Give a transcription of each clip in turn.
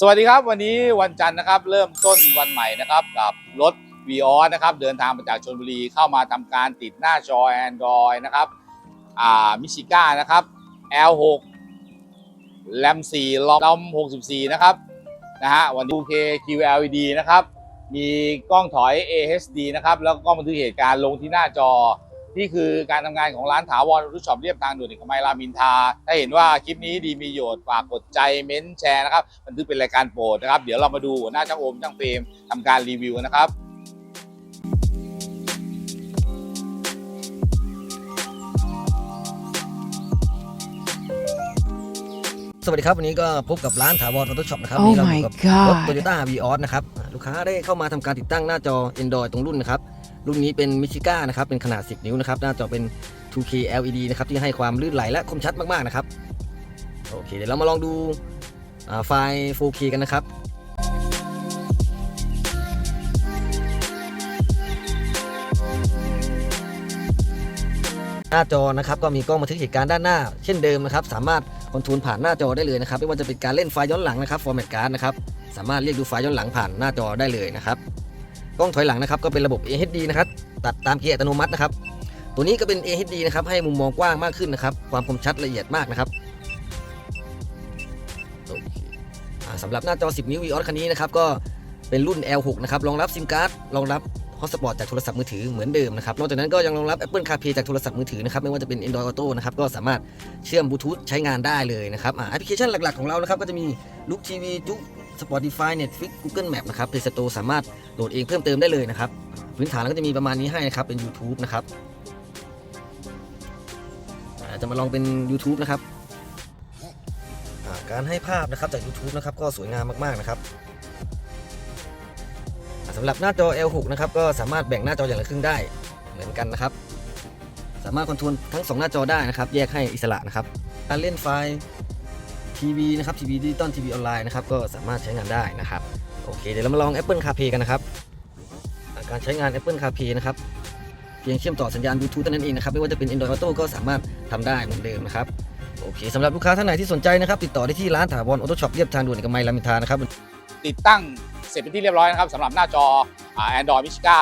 สวัสดีครับวันนี้วันจันทร์นะครับ เริ่มต้นวันใหม่นะครับกับรถ v ีออนะครับเดินทางมาจากชลบุรีเข้ามาทำการติดหน้าจอ Android นะครับอ่ามิชิก้านะครับ L6 แรม4ลอม64 นะครับนะฮะวันนี้ 2K QLED นะครับ มีกล้องถอย AHD นะครับ แล้วก็กล้องบันทึกเหตุการณ์ลงที่หน้าจอ นี่คือการทำงานของร้านถาวรรุช็อปเรียบทางด่วนเอกมัยรามอินทราถ้าเห็นว่าคลิปนี้ดีมีประโยชน์ฝากกดใจเม้นต์แชร์นะครับบันทึกเป็นรายการโปรดนะครับ เดี๋ยวเรามาดูหัวหน้าช่างโอมช่างเฟรมทำการรีวิวนะครับสวัสดีครับ วันนี้ก็พบกับร้านถาวรออโต้ช็อปนะครับ Oh วันนี้เราอ my ยู่กับ god รถ Toyota v ีออสนะครับอ่าลูกค้าได้เข้ามาทำการติดตั้งหน้าจอ Android ตรงรุ่นนะครับ รุ่นนี้เป็นมิชิก้านะครับ เป็นขนาด 10 นิ้วนะครับ หน้าจอเป็น 2K LED นะครับ ที่ให้ความลื่นไหลและคมชัดมากๆนะครับ โอเค เดี๋ยวเรามาลองดูไฟล์ 4K กันนะครับหน้าจอนะครับก็มีกล้องบันทึกเหตุการณ์ด้านหน้า เช่นเดิมนะครับ สามารถคอนโทรลผ่านหน้าจอได้เลยนะครับไม่ว่าจะเป็นการเล่นไฟล์ย้อนหลังนะครับ format card นะครับสามารถเรียกดูไฟล์ย้อนหลังผ่านหน้าจอได้เลยนะครับ กล้องถอยหลังนะครับก็เป็นระบบ AHD นะครับตัดตามเกียร์อัตโนมัตินะครับตัวนี้ก็เป็น AHD นะครับให้มุมมองกว้างมากขึ้นนะครับความคมชัดละเอียดมากนะครับสำหรับหน้าจอ 10 นิ้ว Vios คันนี้นะครับก็เป็นรุ่น L6 นะครับรองรับซิมการ์ดรองรับฮอตสปอตจากโทรศัพท์มือถือเหมือนเดิมนะครับนอกจากนั้นก็ยังรองรับ Apple CarPlay จากโทรศัพท์มือถือนะครับไม่ว่าจะเป็น Android Auto นะครับก็สามารถเชื่อมบลูทูธใช้งานได้เลยนะครับแอปพลิเคชันหลักๆของเรานะครับก็จะมี Look TV จุ Spotify Netflix Google Map นะครับ Play Store สามารถโหลดเองเพิ่มเติมได้เลยนะครับ พื้นฐานแล้วก็จะมีประมาณนี้ให้นะครับ เป็น YouTube นะครับจะมาลองเป็น YouTube นะครับ การให้ภาพนะครับจาก YouTube นะครับ ก็สวยงามมากๆนะครับสำหรับหน้าจอ L6 นะครับ ก็สามารถแบ่งหน้าจออย่างละครึ่งได้เหมือนกันนะครับ สามารถคอนโทรลทั้ง 2 หน้าจอได้นะครับ แยกให้อิสระนะครับ การเล่นไฟล์ ทีวีนะครับทีวีดิจิตอลทีวีออนไลน์นะครับก็สามารถใช้งานได้นะครับโอเคเดี๋ยวเรามาลอง Apple CarPlay กันนะครับการใช้งาน Apple CarPlay นะครับเพียงเชื่อมต่อสัญญาณบลูทูธเท่านั้นเองนะครับไม่ว่าจะเป็น Android Auto ก็สามารถทำได้เหมือนเดิมนะครับโอเคสำหรับลูกค้าท่านไหนที่สนใจนะครับ ติดต่อได้ที่ร้านถาวรออโต้ช็อปเรียบทางด่วนเอกมัยรามอินทรานะครับ ติดตั้งเสร็จเป็นที่เรียบร้อยนะครับสำหรับหน้าจออ่า Android Michiga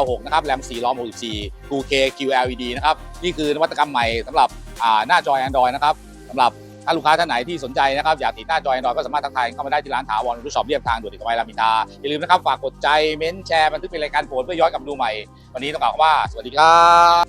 L6 นะครับแรม4 ROM 64 2K QLED นะครับ นี่คือนวัตกรรมใหม่สำหรับอ่าหน้าจอ Android นะครับสำหรับาลูกค้าท่านไหนที่สนใจนะครับอยากติดหน้าจอแอน่อยก็สามารถทักทายเข้ามาได้ที่ร้านถาวรรุ่นช็อบเรียบทางด่วนติดกับไวรามินทาอย่าลืมนะครับฝากกดใจเม้นแชร์บันทึกเป็นรายการโปรดเพื่อย้อนกลับดูใหม่ วันนี้ต้องกล่าวว่า สวัสดีครับ